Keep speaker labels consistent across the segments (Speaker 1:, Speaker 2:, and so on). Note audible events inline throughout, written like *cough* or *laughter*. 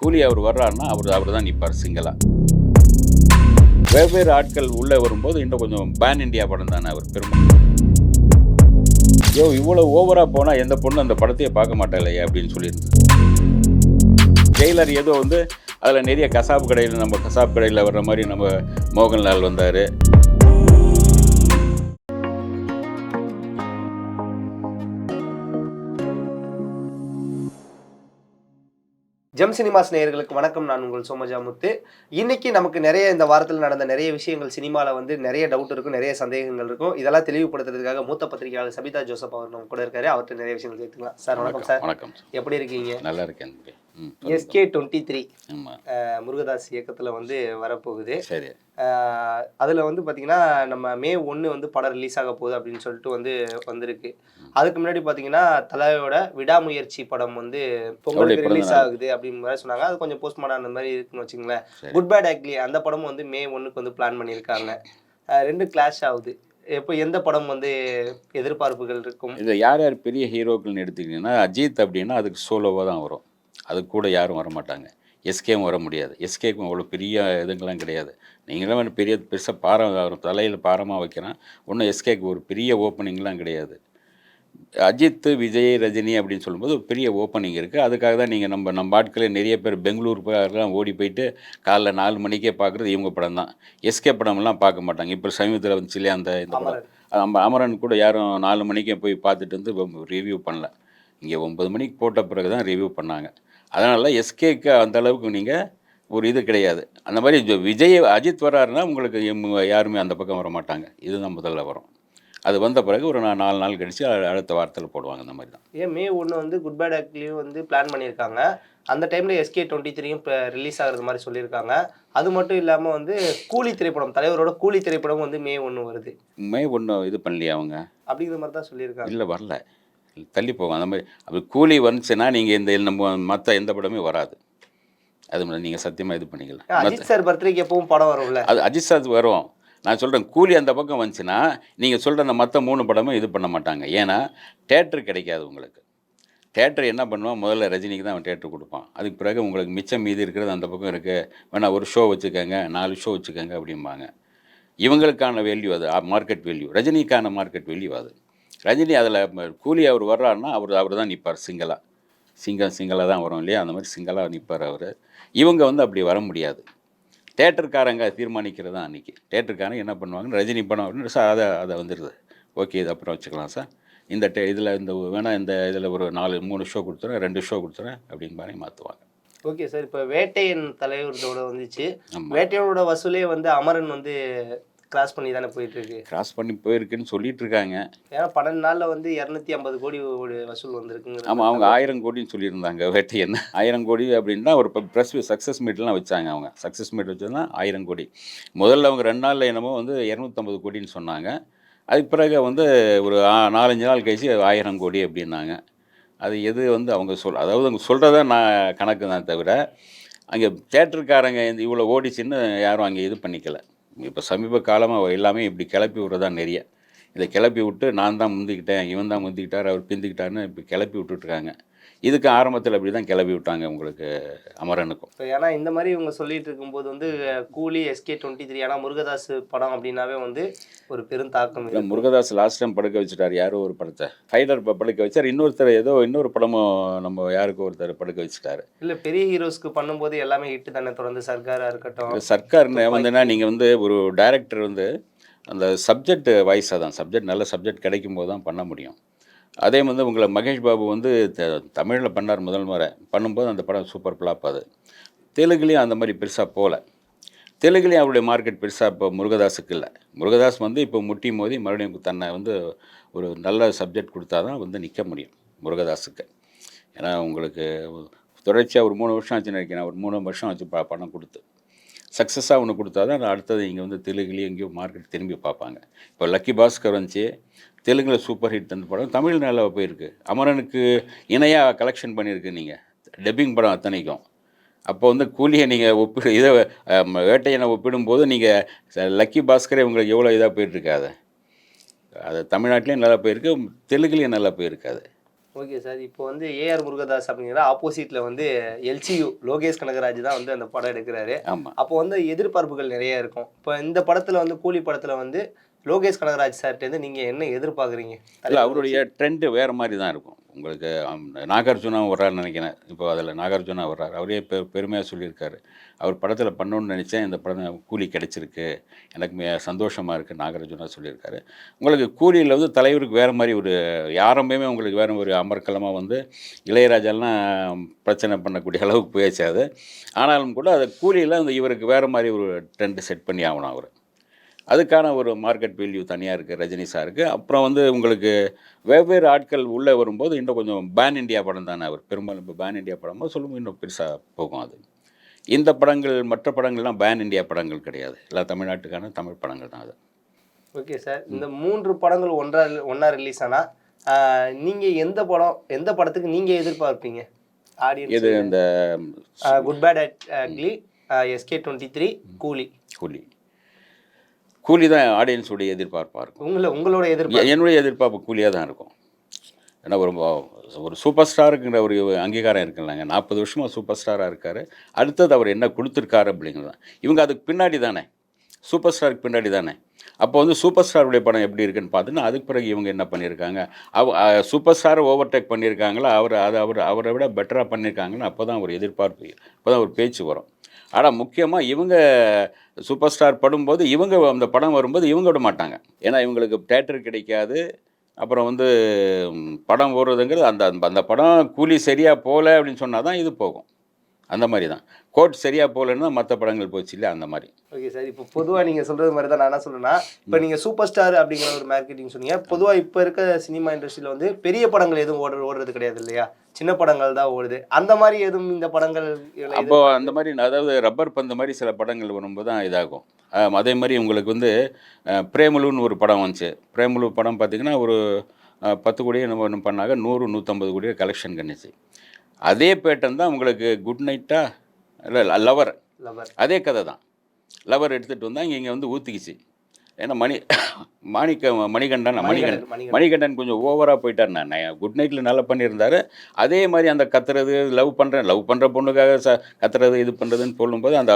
Speaker 1: கூலி அவர் வர்றாருன்னா அவர் அவர் தான் நிற்பார் சிங்கலாக வெவ்வேறு ஆட்கள் உள்ளே வரும்போது இன்னும் கொஞ்சம் பேன் இண்டியா படம் தானே அவர் பெரும். ஐயோ இவ்வளோ ஓவராக போனால் எந்த பொண்ணு அந்த படத்தையே பார்க்க மாட்டாளையே அப்படின்னு சொல்லியிருந்தது. ஜெயிலர் ஏதோ வந்து அதில் நிறைய கசாப்பு கடையில் நம்ம கசாப்பு கடையில் வர்ற மாதிரி நம்ம மோகன்லால் வந்தார்.
Speaker 2: ஜெம் சினிமாஸ் நேயர்களுக்கு வணக்கம். நான் உங்கள் சோமஜா முத்து. இன்னைக்கு நமக்கு நிறைய இந்த வாரத்தில் நடந்த நிறைய விஷயங்கள் சினிமாவில் வந்து நிறைய டவுட் இருக்கும் நிறைய சந்தேகங்கள் இருக்கும். இதெல்லாம் தெளிவுபடுத்துறதுக்காக மூத்த பத்திரிகையாளர் சபிதா ஜோசப் அவர் நம்ம கூட இருக்காரு. அவர்கிட்ட நிறைய விஷயங்கள் கேட்டுக்கலாம் சார் வணக்கம் சார்.
Speaker 1: வணக்கம்
Speaker 2: எப்படி இருக்கீங்க?
Speaker 1: நல்லா இருக்கேன்
Speaker 2: எஸ்கே டுவெண்ட்டி த்ரீ. முருகதாஸ் இயக்கத்தில் வந்து வரப்போகுது.
Speaker 1: சரி.
Speaker 2: அதில் வந்து பார்த்தீங்கன்னா நம்ம மே ஒன்று வந்து படம் ரிலீஸ் ஆக போகுது அப்படின்னு சொல்லிட்டு வந்து வந்திருக்கு. அதுக்கு முன்னாடி பார்த்தீங்கன்னா தலையோட விடாமுயற்சி படம் வந்து பொங்கலுக்கு
Speaker 1: பிறந்த
Speaker 2: ரிலீஸ். ஆகுது அப்படின்னு மாதிரி சொன்னாங்க. அது கொஞ்சம் போஸ்ட்மார்டம் அந்த மாதிரி இருக்குன்னு வச்சுங்களேன். குட் பேட் ஆக்லி அந்த படம் வந்து மே ஒன்றுக்கு வந்து பிளான் பண்ணியிருக்காங்க. ரெண்டு கிளாஷ் ஆகுது. இப்போ எந்த படம் வந்து எதிர்பார்ப்புகள் இருக்கும்?
Speaker 1: இதில் யார் யார் பெரிய ஹீரோக்கள்னு எடுத்துக்கிட்டிங்கன்னா அஜித் அப்படின்னா அதுக்கு சோலோவாக தான் வரும். அதுக்கு கூட யாரும் வர மாட்டாங்க எஸ்கேவும் வர முடியாது. எஸ்கேக்கும் அவ்வளோ பெரிய இதுங்கெல்லாம் கிடையாது. நீங்களும் பெரிய பெருசாக பாரம் அவர் தலையில் பாரமாக வைக்கிறான். ஒன்றும் எஸ்கேக்கு ஒரு பெரிய ஓப்பனிங்லாம் கிடையாது. அஜித் விஜய் ரஜினி அப்படின்னு சொல்லும்போது ஒரு பெரிய ஓப்பனிங் இருக்குது. அதுக்காக தான் நீங்கள் நம்ம நம்ம ஆட்களே நிறைய பேர் பெங்களூர் போயெல்லாம் ஓடி போயிட்டு காலைல நாலு மணிக்கே பார்க்குறது இவங்க படம் தான். எஸ்கே படம்லாம் பார்க்க மாட்டாங்க. இப்போ சமீபத்தில் வந்துச்சு இல்லையா அந்த இந்த படம். நம்ம அமரன் கூட யாரும் நாலு மணிக்கே போய் பார்த்துட்டு வந்து ரிவ்யூ பண்ணல. இங்கே ஒன்பது மணிக்கு போட்ட பிறகு தான் ரிவ்யூ பண்ணாங்க. அதனால் எஸ்கேக்கு அந்த அளவுக்கு நீங்கள் ஒரு இது கிடையாது. அந்த மாதிரி விஜய் அஜித் வராருன்னா உங்களுக்கு எம்- யாருமே அந்த பக்கம் வர மாட்டாங்க. இதுதான் முதல்ல வரும். அது வந்த பிறகு ஒரு நா- நாலு நாள் கழிச்சு அடுத்த வாரத்தில் போடுவாங்க இந்த மாதிரி தான்.
Speaker 2: ஏன் மே ஒன்று வந்து குட் பேட் ஆக்லியும் வந்து பிளான் பண்ணியிருக்காங்க. அந்த டைமில் எஸ்கே டுவெண்ட்டி த்ரீயும் இப்போ ரிலீஸ் ஆகுறது மாதிரி சொல்லியிருக்காங்க. அது மட்டும் இல்லாமல் வந்து கூலி திரைப்படம் தலைவரோட கூலி திரைப்படம் வந்து மே ஒன்று வருது.
Speaker 1: மே ஒன்றும் இது பண்ணலையா அவங்க?
Speaker 2: அப்படிங்கிற மாதிரி தான் சொல்லியிருக்காங்க.
Speaker 1: இல்லை வரல. தள்ளி போகும். அந்த மாதிரி அப்படி கூலி வந்துச்சுன்னா நீங்கள் இந்த நம்ம மற்ற எந்த படமே வராது. அது நீங்கள் சத்தியமாக இது பண்ணிக்கலாம்.
Speaker 2: அஜித் சார் பர்த்டேக்கு எப்பவும் படம் வரும்ல?
Speaker 1: அது அஜித் சார் வரும். நான் சொல்கிறேன் கூலி அந்த பக்கம் வந்துச்சுன்னா நீங்கள் சொல்கிற அந்த மற்ற மூணு படமும் இது பண்ண மாட்டாங்க. ஏன்னா தேட்டர் கிடைக்காது உங்களுக்கு. தேட்டர் என்ன பண்ணுவான்? முதல்ல ரஜினிக்கு தான் அவன் தேட்டர் கொடுப்பான். அதுக்கு பிறகு உங்களுக்கு மிச்சம் மீதி இருக்கிறது அந்த பக்கம் இருக்குது வேணா ஒரு ஷோ வச்சுக்கோங்க நாலு ஷோ வச்சுக்கோங்க அப்படிம்பாங்க. இவங்களுக்கான வேல்யூ அது மார்க்கெட் வேல்யூ ரஜினிக்கான மார்க்கெட் வேல்யூ அது. ரஜினி அதில் கூலி அவர் வர்றாருன்னா அவர் அவர் தான் நிற்பார் சிங்களா. சிங்கம் சிங்களா தான் வரும் இல்லையா? அந்த மாதிரி சிங்களாக நிற்பார் அவர். இவங்க வந்து அப்படி வர முடியாது. தேட்டருக்காரங்க தீர்மானிக்கிறது தான் அன்றைக்கி தேட்டருக்காரங்க என்ன பண்ணுவாங்க? ரஜினி படம் அப்படின்னு சார் அதை அதை வந்துடுது ஓகே இது அப்புறம் வச்சுக்கலாம் சார். இந்த டே இதில் இந்த வேணால் இந்த இதில் ஒரு நாலு மூணு ஷோ கொடுத்துறேன் ரெண்டு ஷோ கொடுத்துறேன் அப்படின்னு மாதிரி மாற்றுவாங்க
Speaker 2: ஓகே சார் இப்போ வேட்டையன் தலைவரோட வந்துச்சு.
Speaker 1: ஆமாம்
Speaker 2: வேட்டையனோட வசூலே வந்து அமரன் வந்து கிராஸ் பண்ணி தானே போயிட்டு இருக்கு
Speaker 1: கிராஸ் பண்ணி போயிருக்குன்னு சொல்லிட்டு இருக்காங்க
Speaker 2: ஏன்னா பன்னெண்டு நாளில் வந்து இரநூத்தி ஐம்பது கோடி வசூல் வந்திருக்குங்க
Speaker 1: ஆமாம் அவங்க ஆயிரம் கோடின்னு சொல்லியிருந்தாங்க வேட்டை என்ன ஆயிரம் கோடி அப்படின்னா ஒரு ப்ரெஸ் சக்ஸஸ் மீட்லாம் வச்சாங்க அவங்க. சக்ஸஸ் மீட் வச்சதுனா ஆயிரம் கோடி. முதல்ல அவங்க ரெண்டு நாளில் என்னமோ வந்து இரநூத்தம்பது கோடின்னு சொன்னாங்க. அதுக்கு பிறகு வந்து ஒரு நாலஞ்சு நாள் கழிச்சு ஆயிரம் கோடி அப்படின்னாங்க. அது எது வந்து அவங்க சொல் அதாவது அவங்க சொல்கிறத நான் கணக்கு தான் தவிர அங்கே தேட்டருக்காரங்க இந்த இவ்வளோ ஓடிச்சுன்னு யாரும் அங்கே இது பண்ணிக்கல. இப்போ சமீப காலமாக எல்லாமே இப்படி கிளப்பி விட்றதா நிறைய. இதை கிளப்பி விட்டு நான் தான் முந்திக்கிட்டேன் இவன் தான் முந்திக்கிட்டார் அவர் பிந்திக்கிட்டாருன்னு இப்போ கிளப்பி விட்டுட்ருக்காங்க. இதுக்கு ஆரம்பத்தில் அப்படி தான் கிளப்பி விட்டாங்க உங்களுக்கு அமரனுக்கும்.
Speaker 2: இப்போ ஏன்னா இந்த மாதிரி இவங்க சொல்லிட்டு இருக்கும்போது வந்து கூலி எஸ்கே டுவெண்ட்டி த்ரீ ஆனால் முருகதாஸ் படம் அப்படின்னாவே வந்து ஒரு பெரும் தாக்கம்
Speaker 1: இல்லை. முருகதாஸ் லாஸ்ட் டைம் படுக்க வச்சுட்டார் யாரோ ஒரு படத்தை. ஃபைடர் படுக்க வச்சார் இன்னொருத்தர் ஏதோ இன்னொரு படமும் நம்ம யாருக்கோ ஒருத்தர் படுக்க வச்சுட்டாரு.
Speaker 2: இல்ல பெரிய ஹீரோஸ்க்கு பண்ணும்போது எல்லாமே ஹிட் தானே தொடர்ந்து சர்க்காரா இருக்கட்டும்.
Speaker 1: சர்க்கார் வந்துன்னா நீங்கள் வந்து ஒரு டைரக்டர் வந்து அந்த சப்ஜெக்ட் வாய்ஸாக தான் சப்ஜெக்ட் நல்ல சப்ஜெக்ட் கிடைக்கும் போது தான் பண்ண முடியும். அதே வந்து உங்களை மகேஷ் பாபு வந்து தமிழில் பண்ணார் முதல் முறை. பண்ணும்போது அந்த படம் சூப்பர் ஃப்ளாப் அது. தெலுங்குலேயும் அந்த மாதிரி பெருசாக போகல. தெலுங்குலேயும் அவருடைய மார்க்கெட் பெருசாக இப்போ முருகதாஸுக்கு இல்லை. முருகதாஸ் வந்து இப்போ முட்டி மோதி மறுபடியும் தன்னை வந்து ஒரு நல்ல சப்ஜெக்ட் கொடுத்தா தான் வந்து நிற்க முடியும் முருகதாஸுக்கு. ஏன்னா உங்களுக்கு தொடர்ச்சியாக ஒரு மூணு வருஷம் ஆச்சு நினைக்கிறேன். ஒரு மூணு வருஷம் ஆச்சு ப பணம் கொடுத்து. சக்ஸஸாக ஒன்று கொடுத்தா தான் அடுத்தது இங்கே வந்து தெலுங்குலேயும் எங்கேயோ மார்க்கெட் திரும்பி பார்ப்பாங்க. இப்போ லக்கி பாஸ்கர் வந்துச்சு. தெலுங்கில் சூப்பர் ஹிட் தந்த படம். தமிழ் நல்லா போயிருக்கு. அமரனுக்கு இணையாக கலெக்ஷன் பண்ணியிருக்கு நீங்கள் டப்பிங் படம் அத்தனைக்கும். அப்போ வந்து கூலியை நீங்கள் ஒப்பிடு இதை வேட்டையனை ஒப்பிடும்போது நீங்கள் லக்கி பாஸ்கரே உங்களுக்கு எவ்வளோ இதாக போயிட்டுருக்காது அது? தமிழ்நாட்டிலையும் நல்லா போயிருக்கு தெலுங்குலேயும் நல்லா போயிருக்காது
Speaker 2: ஓகே சார் இப்போ வந்து ஏஆர் முருகதாஸ் அப்படிங்கிற ஆப்போசிட்ல வந்து எல்சியு லோகேஷ் கனகராஜ் தான் வந்து அந்த படம் எடுக்கிறாரு. அப்போ வந்து எதிர்பார்ப்புகள் நிறைய இருக்கும். இப்போ இந்த படத்துல வந்து கூலி படத்துல வந்து லோகேஷ் கனகராஜ் சார்ட்டேருந்து நீங்கள் என்ன எதிர்பார்க்குறீங்க?
Speaker 1: இல்லை அவருடைய ட்ரெண்டு வேறு மாதிரி தான் இருக்கும். உங்களுக்கு ஆம், நாகார்ஜுனா வர்றாருன்னு நினைக்கிறேன். இப்போ அதில் நாகார்ஜுனா வர்றாரு. அவரே பெ பெருமையாக சொல்லியிருக்காரு. அவர் படத்தில் பண்ணணுன்னு நினச்சேன். இந்த படம் கூலி கிடைச்சிருக்கு. எனக்கு மே- இருக்குது நாகார்ஜுனா சொல்லியிருக்காரு. உங்களுக்கு கூலியில் வந்து தலைவருக்கு வேறு மாதிரி ஒரு ஆரம்பமே உங்களுக்கு வேறு ஒரு அமர்க்கலமாக வந்து இளையராஜாலாம் பிரச்சனை பண்ணக்கூடிய அளவுக்கு போயாச்சு அது. ஆனாலும் கூட அது கூலியில் அந்த இவருக்கு வேறு மாதிரி ஒரு ட்ரெண்டு செட் பண்ணி ஆகணும் அவர். அதுக்கான ஒரு மார்க்கெட் வேல்யூ தனியாக இருக்குது ரஜினி சாருக்கு அப்புறம் வந்து உங்களுக்கு வெவ்வேறு ஆட்கள் உள்ளே வரும்போது இன்னும் கொஞ்சம் பேன் இண்டியா படம் தானே அவர்? பெரும்பாலும் இப்போ பேன் இண்டியா படமாக சொல்லும்போது இன்னும் பெருசாக போகும் அது. இந்த படங்கள் மற்ற படங்கள்லாம் பேன் இண்டியா படங்கள் கிடையாது. எல்லாம் தமிழ்நாட்டுக்கான தமிழ் படங்கள் தான் அது.
Speaker 2: ஓகே சார் இந்த மூன்று படங்கள் ஒன்றா ஒன்றா ரிலீஸ் ஆனா ஆஹ், நீங்க எந்த படம் எந்த படத்துக்கு நீங்க எதிர்பார்ப்பீங்க?
Speaker 1: இது
Speaker 2: ஆடியன்ஸ்
Speaker 1: இந்த
Speaker 2: Good Bad Atlee SK twenty three Coolie
Speaker 1: Coolie Coolie தான் ஆடியன்ஸுடைய எதிர்பார்ப்பாக இருக்கும்.
Speaker 2: உங்களை உங்களோட எதிர்பார்ப்பு?
Speaker 1: என்னுடைய எதிர்பார்ப்பு கூலியாக தான் இருக்கும். ஏன்னா ஒரு ஒரு சூப்பர் ஸ்டாருக்குங்கிற ஒரு அங்கீகாரம் இருக்குல்லங்க நாற்பது வருஷமாக சூப்பர் ஸ்டாராக இருக்கார். அடுத்தது அவர் என்ன கொடுத்துருக்காரு அப்படிங்கிறது தான். இவங்க அதுக்கு பின்னாடி தானே. சூப்பர் ஸ்டாருக்கு பின்னாடி தானே. அப்போ வந்து சூப்பர் ஸ்டாருடைய படம் எப்படி இருக்குன்னு பார்த்துன்னா அதுக்கு பிறகு இவங்க என்ன பண்ணியிருக்காங்க? அவ சூப்பர் ஸ்டாரை ஓவர்டேக் பண்ணியிருக்காங்களா? அவர் அதை அவர் அவரை விட பெட்டராக பண்ணியிருக்காங்கன்னு அப்போ தான் ஒரு எதிர்பார்ப்பு அப்போ தான் ஒரு பேச்சு வரும். ஆனால் முக்கியமாக இவங்க சூப்பர் ஸ்டார் படும்போது இவங்க அந்த படம் வரும்போது இவங்க விட மாட்டாங்க. ஏன்னா இவங்களுக்கு தேட்டர் கிடைக்காது. அப்புறம் வந்து படம் ஓடுறதுங்கிறது அந்த அந்த- அந்த படம் கூலி சரியாக போகல அப்படின்னு சொன்னால் தான் இது போகும். அந்த மாதிரி தான் கோட் சரியாக போகலன்னா மற்ற படங்கள் போச்சு இல்லையா? அந்த மாதிரி.
Speaker 2: Okay sir. இப்போ பொதுவா நீங்க சொல்றது மாதிரி தான் நான் என்ன சொல்றேன்னா இப்போ நீங்க சூப்பர் ஸ்டார் அப்படிங்கிற ஒரு மார்க்கெட்டிங் சொன்னீங்க. பொதுவா இப்போ இருக்க சினிமா இண்டஸ்ட்ரியில வந்து பெரிய படங்கள் எதுவும் ஓடுற ஓடுறது கிடையாது இல்லையா? சின்ன படங்கள் தான் ஓடுது. அந்த மாதிரி எதுவும் இந்த படங்கள்
Speaker 1: அப்போ அந்த மாதிரி அதாவது ரப்பர் பந்து மாதிரி சில படங்கள் வரும்போது தான் இதாகும். அதே மாதிரி உங்களுக்கு வந்து பிரேமலுன்னு ஒரு படம் வந்துச்சு. பிரேமலு படம் பார்த்தீங்கன்னா ஒரு பத்து கோடியே ஒன்று பண்ணாங்க. நூறு நூற்றம்பது கோடியே கலெக்ஷன் கணிச்சு அதே பேட்டன் தான் உங்களுக்கு குட் நைட்டா இல்லை லவர்
Speaker 2: லவர்
Speaker 1: அதே கதை தான். லவர் எடுத்துகிட்டு வந்தால் இங்கே வந்து ஊற்றிக்கிச்சு ஏன்னா மணி மாணிக்க மணிகண்டன் மணிகண்டன்
Speaker 2: மணிகண்டன்,
Speaker 1: கொஞ்சம் ஓவராக போயிட்டார் நான். குட் நைட்டில் நல்லா பண்ணியிருந்தாரு. அதே மாதிரி அந்த கத்துறது லவ் பண்ணுறேன் லவ் பண்ணுற பொண்ணுக்காக ச கத்துறது இது பண்ணுறதுன்னு சொல்லும்போது அந்த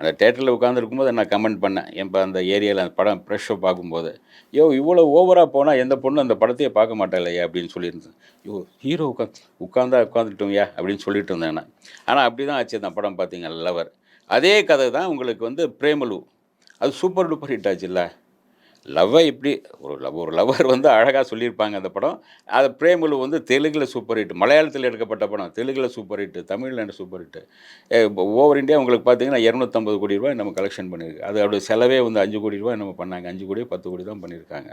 Speaker 1: அந்த தேட்டரில் உட்காந்துருக்கும்போது நான் கமெண்ட் பண்ணேன். இப்போ அந்த ஏரியாவில் அந்த படம் ப்ரெஷ் ஷோ பார்க்கும்போது. யோ இவ்வளோ ஓவராக போனால் எந்த பொண்ணும் அந்த படத்தையே பார்க்க மாட்டாளையா அப்படின்னு சொல்லியிருந்தேன். யோ ஹீரோ உட்காந்து உட்காந்தா உட்காந்துட்டோம்யா அப்படின்னு சொல்லிட்டு இருந்தேன் நான். ஆனால் அப்படி தான் ஆச்சு அந்த படம் பார்த்தீங்க லவர் அதே கதை தான் உங்களுக்கு வந்து பிரேமலு. அது சூப்பர் டூப்பர் ஹிட் ஆச்சுல்ல. லவ்வை இப்படி ஒரு லவ் ஒரு லவ்வர் வந்து அழகாக சொல்லியிருப்பாங்க அந்த படம். அது பிரேமலு வந்து தெலுங்கில் சூப்பர் ஹிட் மலையாளத்தில் எடுக்கப்பட்ட படம். தெலுங்கில் சூப்பர் ஹிட் தமிழில் சூப்பர் ஹிட்டு ஓவர் இந்தியா உங்களுக்கு பார்த்தீங்கன்னா இரநூத்தம்பது கோடி ரூபாய் நம்ம கலெக்ஷன் பண்ணியிருக்கு. அது செலவே வந்து அஞ்சு கோடி ரூபாய் நம்ம பண்ணாங்க. அஞ்சு கோடி பத்து கோடி தான் பண்ணியிருக்காங்க.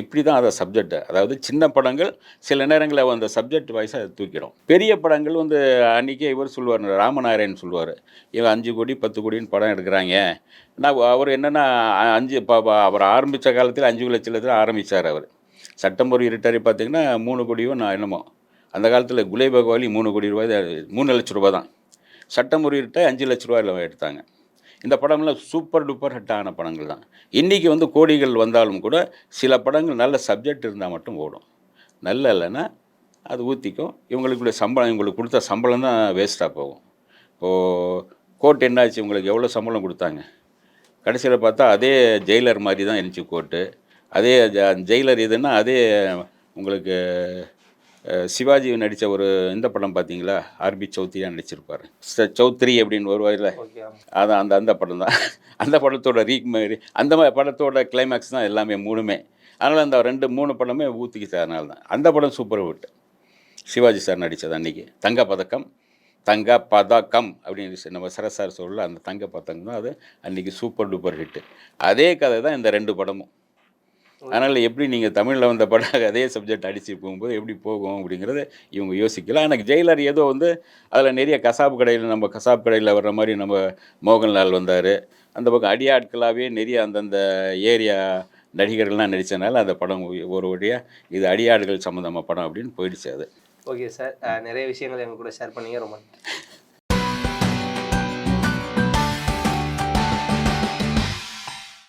Speaker 1: இப்படி தான் அதை சப்ஜெக்டை அதாவது சின்ன படங்கள் சில நேரங்களில் அந்த சப்ஜெக்ட் வைஸாக அதை தூக்கிடும். பெரிய படங்கள் வந்து அன்றைக்கே இவர் சொல்லுவார் ராமநாராயணன் சொல்லுவார். இவன் அஞ்சு கோடி பத்து கோடின்னு படம் எடுக்கிறாங்க. நான் அவர் என்னென்னா அஞ்சு இப்போ அவர் ஆரம்பித்த காலத்தில் அஞ்சு லட்சத்தில் ஆரம்பித்தார் அவர். செப்டம்பர் இருட்டாரி பார்த்தீங்கன்னா மூணு கோடியோ நான் என்னமோ. அந்த காலத்தில் குலை பகவாலி மூணு கோடி ரூபாய் மூணு லட்ச ரூபா தான். சட்டம் ஒரு அஞ்சு லட்ச ரூபாயில் எடுத்தாங்க. இந்த படம்லாம் சூப்பர் டூப்பர் ஹிட்டான படங்கள் தான். இன்றைக்கி வந்து கோடிகள் வந்தாலும் கூட சில படங்கள் நல்ல சப்ஜெக்ட் இருந்தால் மட்டும் ஓடும். நல்ல இல்லைன்னா அது ஊற்றிக்கும் இவங்களுக்குள்ள சம்பளம் இவங்களுக்கு கொடுத்த சம்பளம் தான் வேஸ்ட்டாக போகும். இப்போது கோர்ட் என்னாச்சு? உங்களுக்கு எவ்வளோ சம்பளம் கொடுத்தாங்க? கடைசியில் பார்த்தா அதே ஜெயிலர் மாதிரி தான் இருந்துச்சு கோர்ட்டு அதே ஜ- ஜெயிலர் இதுன்னா அதே உங்களுக்கு சிவாஜி நடித்த ஒரு இந்த படம் பார்த்தீங்களா ஆர்பி சௌத்ரியா நடிச்சிருப்பார். சௌத்ரி அப்படின்னு வருவாயில் அதான் அந்த அந்த படம் தான். *laughs* அந்த படத்தோட ரீக் மாதிரி அந்த மாதிரி படத்தோட கிளைமேக்ஸ் தான் எல்லாமே மூணுமே. அதனால் அந்த ரெண்டு மூணு படமே ஊற்றிக்கிச்சு அதனால தான் அந்த படம் சூப்பர் ஹிட் சிவாஜி சார் நடித்தது அன்றைக்கி தங்க பதக்கம் தங்க பதக்கம் அப்படின்னு நம்ம சரத் சார் சொல்ல அந்த தங்க பதக்கம் தான் அது அன்றைக்கி சூப்பர் டூப்பர் ஹிட்டு அதே கதை தான் இந்த ரெண்டு படமும். அதனால் எப்படி நீங்கள் தமிழில் வந்த படம் அதே சப்ஜெக்ட் அடித்து போகும்போது எப்படி போகும் அப்படிங்கிறத இவங்க யோசிக்கலாம். எனக்கு ஜெயிலர் ஏதோ வந்து அதில் நிறைய கசாப்பு கடையில் நம்ம கசாப்பு கடையில் வர்ற மாதிரி நம்ம மோகன்லால் வந்தார். அந்த பக்கம் அடியாட்களாகவே நிறைய அந்தந்த ஏரியா நடிகர்கள்லாம் நடித்தனால அந்த படம் ஒரு வழியாக இது அடியாட்கள் சம்மந்தமாக படம் அப்படின்னு போயிடுச்சு அது.
Speaker 2: Okay sir. நிறைய விஷயங்கள் எங்க கூட ஷேர் பண்ணீங்க. ரொம்ப.